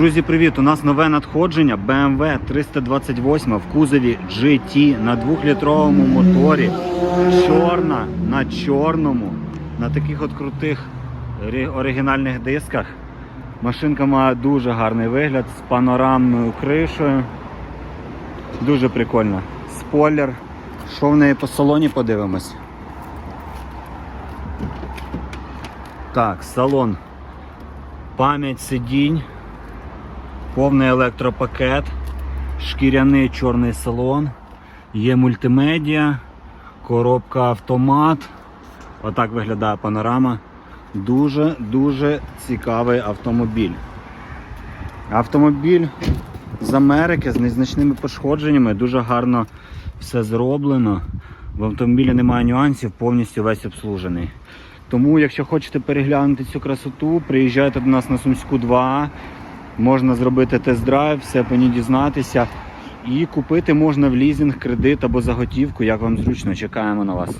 Друзі, привіт! У нас нове надходження BMW 328 в кузові GT на 2-літровому моторі. Чорна на чорному, на таких от крутих оригінальних дисках. Машинка має дуже гарний вигляд з панорамною кришею. Дуже прикольно. Спойлер. Що в неї по салоні подивимось. Так, салон. Пам'ять сидінь. Повний електропакет, шкіряний чорний салон, є мультимедіа, коробка автомат. Отак виглядає панорама. Дуже-дуже цікавий автомобіль. Автомобіль з Америки з незначними пошкодженнями, дуже гарно все зроблено. В автомобілі немає нюансів, повністю весь обслужений. Тому, якщо хочете переглянути цю красоту, приїжджайте до нас на Сумську 2. Можна зробити тест-драйв, все по ній дізнатися. І купити можна в лізинг, кредит або за готівку, як вам зручно. Чекаємо на вас.